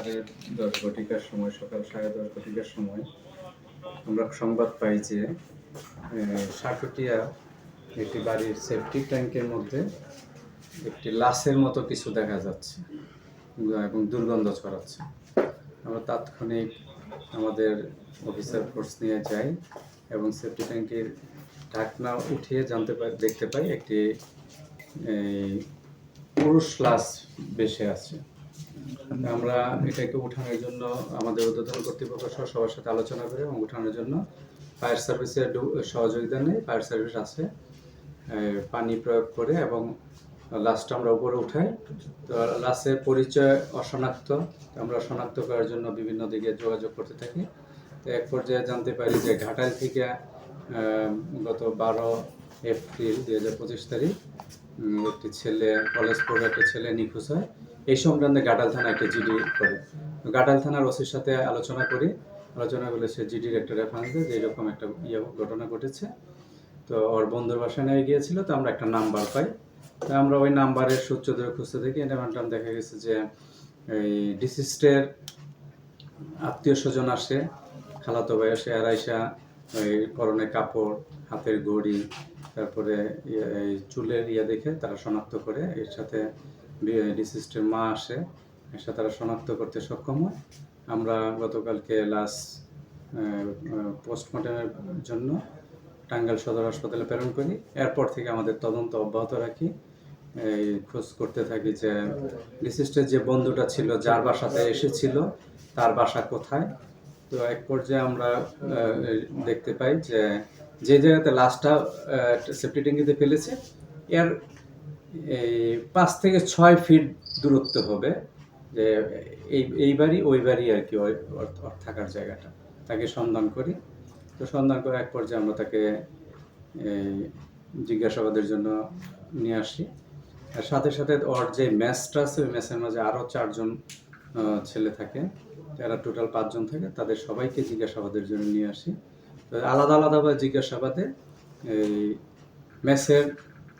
সাড়ে দশ ঘটিকার সময় সকাল সাড়ে দশ ঘটিকার সময় আমরা সংবাদ পাই যে আহ, সাটুটিয়া একটি বাড়ির সেফটি ট্যাঙ্কের মধ্যে একটি লাশের মতো কিছু দেখা যাচ্ছে এবং দুর্গন্ধ ছড়াচ্ছে। আমরা তাৎক্ষণিক আমাদের অফিসার ফোর্স নিয়ে যাই এবং সেফটি ট্যাঙ্কের ঢাকনা উঠিয়ে জানতে পাই দেখতে পাই একটি পুরুষ লাশ বেশে আছে আমরা এটাকে উঠানোর জন্য আমাদের উদ্বোধন কর্তৃপক্ষ সহ সবার সাথে আলোচনা করে এবং উঠানোর জন্য ফায়ার সার্ভিসের সহযোগিতা নেই ফায়ার সার্ভিস আছে পানি প্রয়োগ করে এবং লাশটা আমরা উপরে উঠাই। তো লাশের পরিচয় অশনাক্ত আমরা শনাক্ত করার জন্য বিভিন্ন দিকে যোগাযোগ করতে থাকি। তো এক পর্যায়ে জানতে পারি যে ঘাটাল থেকে গত বারো এপ্রিল দুই হাজার পঁচিশ তারিখ একটি ছেলে, কলেজ পড়ে একটা ছেলে নিখোঁজ হয়। এই সংক্রান্তে গাটাল থানা একটা জিডি করে। গাটাল থানার ওসির সাথে আলোচনা করি। আলোচনা করলে সে জিডির একটা রেফারেন্স দেয় যে এরকম একটা ইয়ে ঘটনা ঘটেছে। তো ওর বন্ধুর বাসায় নিয়ে গিয়েছিল, তো আমরা একটা নাম্বার পাই। তো আমরা ওই নাম্বারের সূত্র ধরে খুঁজতে থাকি এটা দেখা গেছে যে এই ডিসিস্টের আত্মীয় স্বজন আসে, খালাতো ভাই আসে আর আইসা ওই পরনে কাপড়, হাতের ঘড়ি তারপরে ইয়ে- চুলের ইয়ে দেখে তারা শনাক্ত করে, এর সাথে ডিসিস্টের মা আসে, এসে তারা শনাক্ত করতে সক্ষম হয়। আমরা গতকালকে লাস্ট পোস্টমর্টমের জন্য টাঙ্গাইল সদর হাসপাতালে প্রেরণ করি। এরপর থেকে আমাদের তদন্ত অব্যাহত রাখি। এই খোঁজ করতে থাকি যে বিশিষ্টের যে বন্ধুটা ছিল, যার বাসাতে এসেছিল, তার বাসা কোথায়? তো এক পর্যায়ে আমরা দেখতে পাই যে যে জায়গাতে লাশটা সেফটি ট্যাঙ্কিতে ফেলেছে, এর এই পাঁচ থেকে ছয় ফিট দূরত্ব হবে, যে এই এই বাড়ি, ওই বাড়ি আর কি, ওই থাকার জায়গাটা। তাকে সন্ধান করি। তো সন্ধান করে এক পর্যায়ে আমরা তাকে জিজ্ঞাসাবাদের জন্য নিয়ে আসি। আর সাথে সাথে ওর যে ম্যাচটা আছে, ওই ম্যাচের মাঝে আরও চারজন ছেলে থাকে। যারা টোটাল পাঁচজন থাকে, তাদের সবাইকে জিজ্ঞাসাবাদের জন্য নিয়ে আসি। আলাদা আলাদাভাবে জিজ্ঞাসাবাদে এই ম্যাচের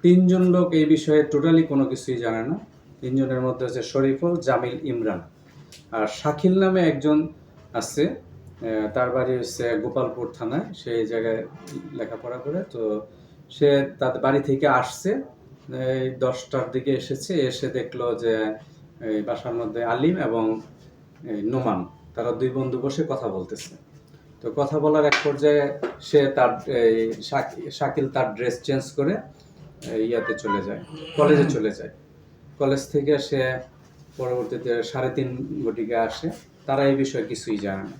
তিনজন লোক এই বিষয়ে টোটালি কোনো কিছুই জানে না। তিনজনের মধ্যে হচ্ছে শরীফুল জামিল ইমরান। আর শাকিল নামে একজন আছে তার বাড়ি হচ্ছে গোপালপুর থানায়। সেই জায়গায় লেখাপড়া করে, তো সে তার বাড়ি থেকে আসছে, এই দশটার দিকে এসেছে, এসে দেখল যে এই বাসার মধ্যে আলিম এবং নোমান, তারা দুই বন্ধু বসে কথা বলতেছে। তো কথা বলার এক পর্যায়ে সে তার, এই শাক- শাকিল তার ড্রেস চেঞ্জ করে ইয়াতে চলে যায় কলেজে চলে যায়। কলেজ থেকে সে পরবর্তীতে সাড়ে তিন ঘটিকে আসে, তারা এই বিষয়ে কিছুই জানে না।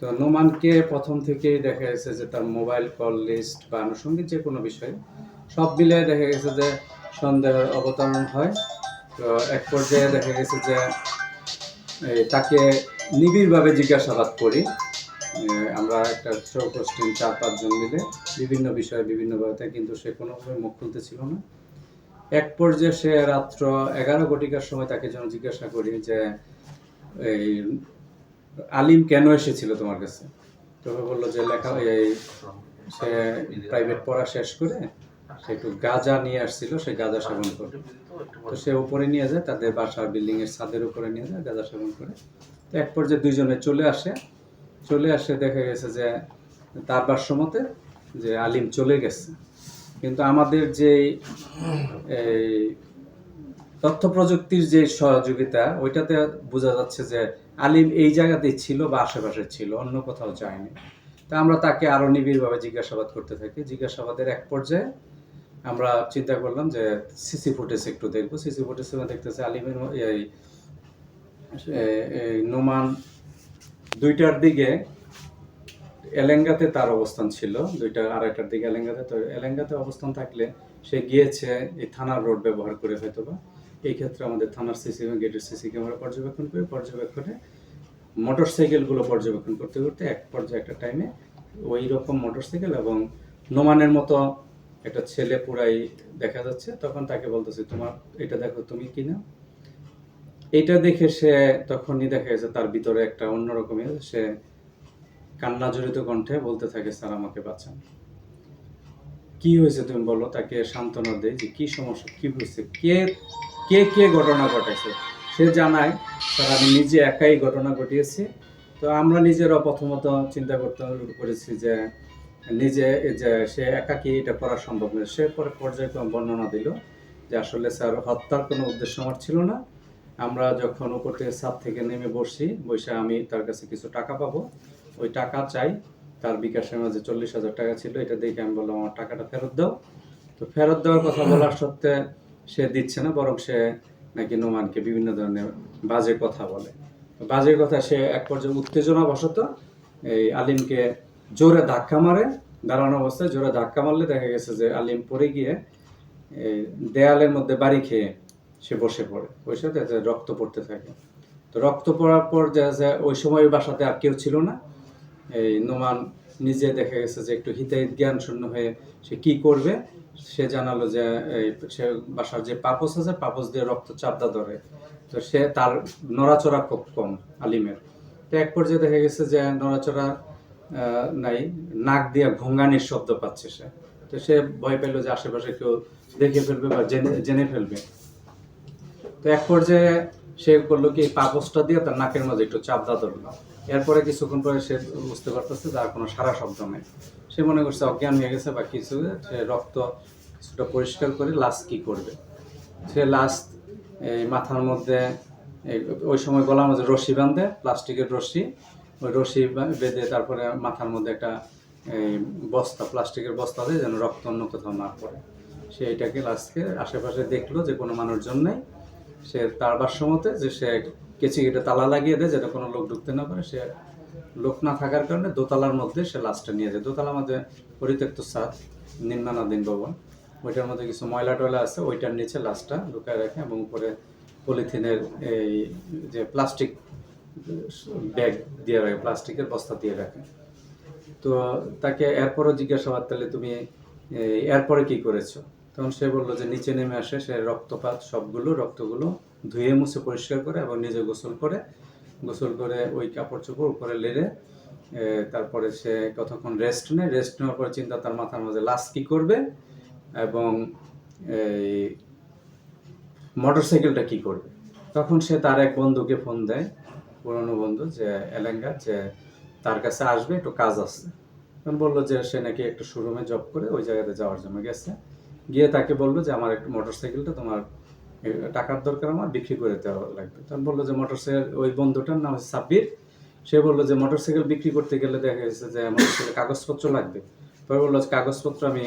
তো নোমানকে প্রথম থেকেই দেখা গেছে যে তার মোবাইল কল লিস্ট বা আনুষঙ্গিক যে কোনো বিষয়ে, সব মিলে দেখা গেছে যে সন্দেহের অবতারণ হয়। তো এক পর্যায়ে দেখা গেছে যে তাকে নিবিড়ভাবে জিজ্ঞাসাবাদ করি। আমরা একটা চৌকস টিম চার পাঁচজন মিলে বিভিন্ন বিষয়ে বিভিন্নভাবে, কিন্তু সে কোনোভাবে মুখ খুলতে ছিল না। এক পর্যায়ে সে রাত্র এগারো ঘটিকার সময় তাকে যেন জিজ্ঞাসা করি যে, এই আলিম কেন এসেছিল তোমার কাছে? তবে বলল যে, লেখা, এই সে প্রাইভেট পড়া শেষ করে সে একটু গাঁজা নিয়ে আসছিল, সে গাঁজা সেবন করে তো সে উপরে নিয়ে যায়, তাদের বাসার বিল্ডিং এর ছাদের উপরে নিয়ে যায়, গাঁজা সেবন করে। তো এক পর্যায়ে দুইজনে চলে আসে। চলে আসে, দেখা গেছে যে, তার ভাষ্যমতে যে আলিম চলে গেছে। কিন্তু আমাদের যে তথ্য প্রযুক্তির যে সহযোগিতা, ওইটাতে বোঝা যাচ্ছে যে আলিম এই জায়গাতেই ছিল বা আশেপাশে ছিল, অন্য কোথাও যায়নি। তা আমরা তাকে আরও নিবিড়ভাবে জিজ্ঞাসাবাদ করতে থাকি। জিজ্ঞাসাবাদের এক পর্যায়ে আমরা চিন্তা করলাম যে সিসি ফুটেজ একটু দেখব। সিসি ফুটেজ দেখতেছে আলিমের এই নোমান দুইটার দিকে এলেঙ্গাতে তার অবস্থান ছিল দুইটা আড়াইটার দিকে এলেঙ্গাতে। তো এলেঙ্গাতে অবস্থান থাকলে সে গিয়েছে এই থানার রোড ব্যবহার করে হয়তো বা এই ক্ষেত্রে আমাদের থানার সিসি গেটের সিসি ক্যামেরা পর্যবেক্ষণ করে পর্যবেক্ষণে মোটর সাইকেলগুলো পর্যবেক্ষণ করতে করতে এক পর্যায়ে একটা টাইমে ওই রকম মোটর সাইকেল এবং নোমানের মতো একটা ছেলে পুরাই দেখা যাচ্ছে। তখন তাকে বলতেছে তোমার এটা দেখো তুমি কি না এটা দেখে সে তখনই দেখা গেছে তার ভিতরে একটা অন্যরকম ইয়ে, সে কান্না জড়িত কণ্ঠে বলতে থাকে, স্যার, আমাকে বাঁচান। কি হয়েছে তুমি বলো? তাকে সান্ত্বনা দেয় যে, কি সমস্যা? কি হয়েছে? কে কে কে ঘটনা ঘটাইছে সে জানায়, স্যার, আমি নিজে একাই ঘটনা ঘটিয়েছি। তো আমরা নিজেরা প্রথমত চিন্তা করতে করেছি যে, নিজে যে, সে একাকি এটা করা সম্ভব নয়। সে পরে পর্যায়ক্রমে বর্ণনা দিল যে, আসলে স্যার, হত্যার কোনো উদ্দেশ্য আমার ছিল না। আমরা যখন উপর থেকে ছাদ থেকে নেমে বসি, বসে আমি তার কাছে কিছু টাকা পাবো। ওই টাকা চাই, তার বিকাশের মাঝে চল্লিশ হাজার টাকা ছিল, এটা দেখে আমি বললাম, আমার টাকাটা ফেরত দাও। তো ফেরত দেওয়ার কথা বলার সত্ত্বে সে দিচ্ছে না, বরং সে নাকি নোমানকে বিভিন্ন ধরনের বাজে কথা বলে। বাজে কথা সে এক পর্যায়ে উত্তেজনা বশত এই আলিমকে জোরে ধাক্কা মারে। দাঁড়ানো অবস্থায় জোরে ধাক্কা মারলে দেখা গেছে যে আলিম পড়ে গিয়ে এই দেয়ালের মধ্যে বাড়ি খেয়ে সে বসে পড়ে। ওই সাথে রক্ত পড়তে থাকে। তো রক্ত পড়ার পর যায় ওই সময় বাসাতে আর কেউ ছিল না। এই নোমান নিজে দেখা গেছে যে একটু হিতাহিত জ্ঞান শূন্য হয়ে সে কি করবে, সে জানালো যে, এই সে বাসার যে পাপস আছে, পাপস দিয়ে রক্ত চাপদা ধরে। তো সে তার নড়াচড়া খুব কম আলিমের। তো এক পর্যায়ে দেখা গেছে যে নড়াচড়া নাই, নাক দিয়ে ভঙ্গানির শব্দ পাচ্ছে সে। তো সে ভয় পেল যে আশেপাশে কেউ দেখে ফেলবে বা জেনে জেনে ফেলবে। তো এক পর্যায়ে সে করল কি, পাপসটা দিয়ে তার নাকের মাঝে একটু চাপদা ধরলো। এরপরে কিছুক্ষণ পরে সে বুঝতে পারতেছে যে আর কোনো সারা শব্দ নেই। সে মনে করছে অজ্ঞান হয়ে গেছে বা কিছু সে রক্ত কিছুটা পরিষ্কার করে লাস্ট কি করবে? সে লাস্ট এই মাথার মধ্যে ওই সময় গলার মধ্যে রশি বাঁধে, প্লাস্টিকের রশি। ওই রশি বেঁধে তারপরে মাথার মধ্যে একটা এই বস্তা, প্লাস্টিকের বস্তা দিয়ে যেন রক্ত অন্য কোথাও না পড়ে। সে এটাকে লাস্টকে আশেপাশে দেখল যে কোনো মানুষজন নেই। সে তার ভাষ্যমতে যে সে কেচি কেটে তালা লাগিয়ে দেয় যাতে কোনো লোক ঢুকতে না পারে, সে লোক না থাকার কারণে দোতলার মধ্যে সে লাশটা নিয়ে যায়। দোতলার মধ্যে পরিত্যক্ত সাত নিম্নানাধীন ভবন। ওইটার মধ্যে কিছু ময়লা টয়লা আছে, ওইটার নিচে লাশটা লুকায় রাখে এবং উপরে পলিথিনের এই যে প্লাস্টিক ব্যাগ দিয়ে রাখে, প্লাস্টিকের বস্তা দিয়ে রাখে। তো তাকে এরপরও জিজ্ঞাসাবাদ, তাহলে তুমি এরপরে কি করেছ? তখন সে বলল যে, নিচে নেমে আসে, সে রক্তপাত, সবগুলো, রক্তগুলো ধুয়ে মুছে পরিষ্কার করে এবং নিজে গোসল করে গোসল করে ওই কাপড় চোপড় উপরে লেড়ে তারপরে সে কতক্ষণ রেস্ট নেয়। রেস্ট নেওয়ার পরে চিন্তা তার মাথার মধ্যে লাস্ট কি করবে এবং এই মোটরসাইকেলটা কি করবে। তখন সে তার এক বন্ধুকে ফোন দেয়, পুরনো বন্ধু যে এলেঙ্গা, যে তার কাছে আসবে, একটু কাজ আছে। বলল যে সে নাকি একটা শোরুমে জব করে ওই জায়গাতে যাওয়ার জন্য গেছে। গিয়ে তাকে বলল যে, আমার একটু মোটরসাইকেলটা তোমার টাকার দরকার আমার, বিক্রি করে দেওয়া লাগবে। তখন বলল যে মোটরসাইকেল ওই বন্ধুটার নাম হচ্ছে সাব্বির। সে বলল যে মোটরসাইকেল বিক্রি করতে গেলে দেখা গেছে যে মোটরসাইকেল কাগজপত্র লাগবে। পরে বলল যে কাগজপত্র আমি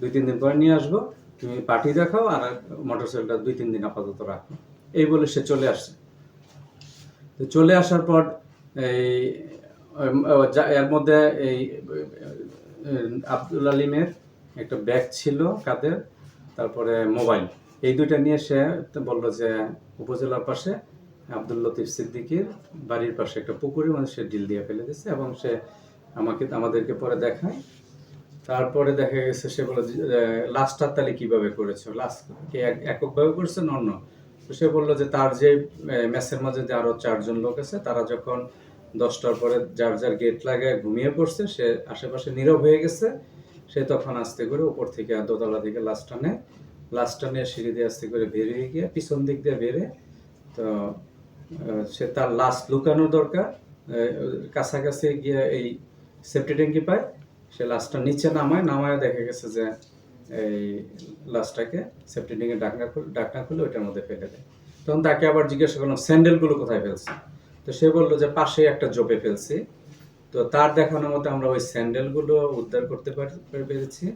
দুই, তিন দিন পরে নিয়ে আসব। তুমি পার্টি দেখাও আর মোটরসাইকেলটা দুই, তিন দিন আপাতত রাখো। এই বলে সে চলে আসছে তো চলে আসার পর এই এর মধ্যে এই আব্দুল আলিমের একটা ব্যাগ ছিল কাদের, তারপরে মোবাইল। এই দুইটা নিয়ে সে বলল যে উপজেলার পাশে আব্দুল লতিফ সিদ্দিকির বাড়ির পাশে একটা পুকুরে মানে সে ডিল দিয়ে ফেলে দিয়েছে এবং সে আমাকে, আমাদেরকে পরে দেখায়। তারপরে দেখা গেছে, সে বলে লাস্টার তাহলে কীভাবে করেছ? লাস্ট কি এক- এককভাবে করেছে অন্য? তো সে বলল যে, তার যে ম্যাচের মাঝে যে আরও চারজন লোক আছে, তারা যখন দশটার পরে যার যার গেট লাগায় ঘুমিয়ে পড়ছে, সে আশেপাশে নীরব হয়ে গেছে। সে তখন আস্তে করে উপর থেকে দোতলা থেকে লাস্টটা নেয়। লাস্টটা নিয়ে সিঁড়ি দিয়ে আস্তে করে বেরিয়ে গিয়ে পিছন দিক দিয়ে বেরে তো সে তার লাস্ট লুকানোর দরকার কাছাকাছি গিয়ে এই সেফটি ট্যাঙ্কি পায়, সে লাশটা নিচে নামায় নামায় দেখা গেছে যে এই লাশটাকে সেফটি ট্যাঙ্কের ডাকনা খুলে ডাকনা খুলে ওইটার মধ্যে ফেলে দেয়। তখন তাকে আবার জিজ্ঞাসা করলাম, স্যান্ডেলগুলো কোথায় ফেলছে? তো সে বলল যে পাশে একটা জোপে ফেলছি। তো তার দেখানোর মতো আমরা ওই স্যান্ডেলগুলো উদ্ধার করতে পার- পেরেছি।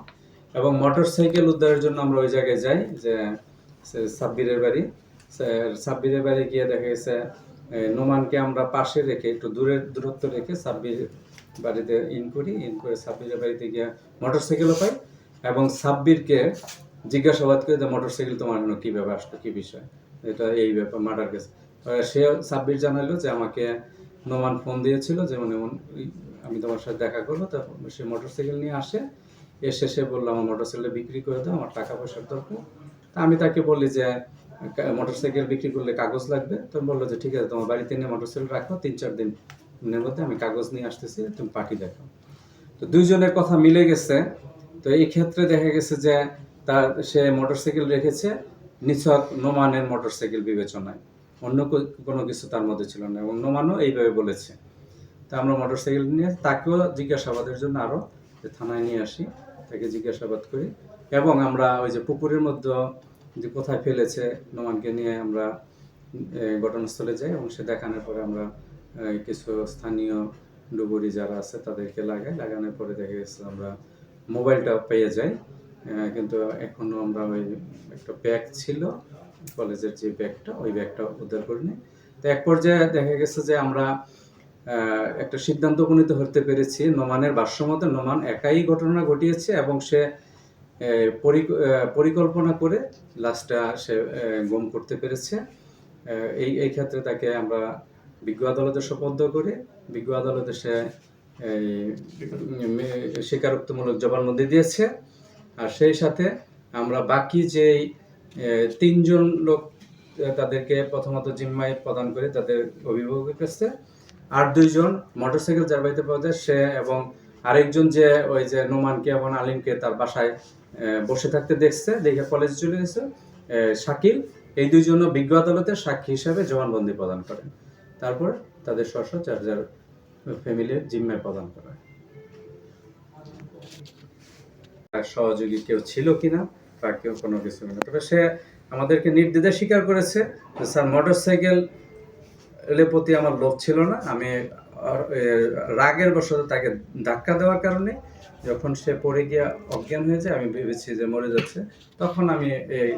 এবং মোটর সাইকেল উদ্ধারের জন্য আমরা ওই জায়গায় যাই যে সাব্বিরের বাড়ি। সাব্বিরের বাড়ি গিয়ে দেখা গেছে নোমানকে আমরা পাশে রেখে একটু দূরের দূরত্ব রেখে সাব্বির বাড়িতে ইন করি। ইন করে সাব্বিরের বাড়িতে গিয়ে মোটর সাইকেলও পাই এবং সাব্বিরকে জিজ্ঞাসাবাদ করে যে মোটর সাইকেল তোমার জন্য কীভাবে আসলো? কী বিষয়? এটা এই ব্যাপার মার্ডার কেস। সে সাব্বির জানালো যে আমাকে নোমান ফোন দিয়েছিল যেমন এমন এই, আমি তোমার সাথে দেখা করব। তা সে মোটর সাইকেল নিয়ে আসে। এসে সে বলল আমার মোটর সাইকেল বিক্রি করে দাও, আমার টাকা পয়সার দরকার। তা আমি তাকে বলি যে মোটর সাইকেল বিক্রি করলে কাগজ লাগবে? তো বলল যে, ঠিক আছে, তোমার বাড়িতে নিয়ে মোটর সাইকেল রাখো তিন চার দিনের মধ্যে আমি কাগজ নিয়ে আসতেছি, তুমি পাঠিয়ে দেখো। তো দুইজনের কথা মিলে গেছে। তো এই ক্ষেত্রে দেখা গেছে যে, তার, সে মোটরসাইকেল রেখেছে নিছক নোমানের মোটরসাইকেল বিবেচনায়। অন্য কোনো কিছু তার মধ্যে ছিল না এবং নোমানও এইভাবে বলেছে। তা আমরা মোটর সাইকেল নিয়ে তাকেও জিজ্ঞাসাবাদের জন্য আরও থানায় নিয়ে আসি। তাকে জিজ্ঞাসাবাদ করি। এবং আমরা ওই যে পুকুরের মধ্যে যে কোথায় ফেলেছে নোমানকে নিয়ে আমরা ঘটনাস্থলে যাই এবং সে দেখানোর পরে আমরা কিছু স্থানীয় ডুবুরি যারা আছে তাদেরকে লাগাই। লাগানোর পরে দেখা গেছে আমরা মোবাইলটা পেয়ে যাই। কিন্তু এখনও আমরা ওই একটা ব্যাগ ছিল, কলেজের যে ব্যাগটা, ওই ব্যাগটা উদ্ধার করিনি। তো এক পর্যায়ে দেখা গেছে যে আমরা একটা সিদ্ধান্ত উপনীত হতে পেরেছি। নোমানের ভাষ্যমতে নোমান একাই ঘটনা ঘটিয়েছে এবং সে পরিকল্পনা করে লাশটা সে গুম করতে পেরেছে। এই এই ক্ষেত্রে তাকে আমরা বিজ্ঞ আদালতে সোপর্দ করে। বিজ্ঞ আদালতে সে স্বীকারোক্তিমূলক জবানবন্দি দিয়েছে। আর সেই সাথে আমরা বাকি আহ, তিনজন লোক তাদেরকে প্রথমত জিম্মায় প্রদান করে তাদের অভিভাবকের কাছে। আর দুইজন মোটরসাইকেল যার বাড়িতে পাওয়া যায় সে এবং আরেকজন যে ওই যে নোমানকে এবং আলিমকে তার বাসায় বসে থাকতে দেখছে, দেখে কলেজ চলে গেছে। শাকিল, এই দুইজনও বিজ্ঞ আদালতে সাক্ষী হিসাবে জবানবন্দি প্রদান করেন তারপর তাদের স্ব স্ব যার ফ্যামিলির জিম্মায় প্রদান করা হয়। সহযোগী কেউ ছিল কিনা বা কেউ কোনো কিছু তবে সে আমাদেরকে নির্দ্বিধায় স্বীকার করেছে স্যার মোটর সাইকেল এর প্রতি আমার লোভ ছিল না। আমি রাগের বশত তাকে ধাক্কা দেওয়ার কারণে যখন সে পড়ে গিয়ে অজ্ঞান হয়ে যায়, আমি ভেবেছি যে মরে যাচ্ছে। তখন আমি এই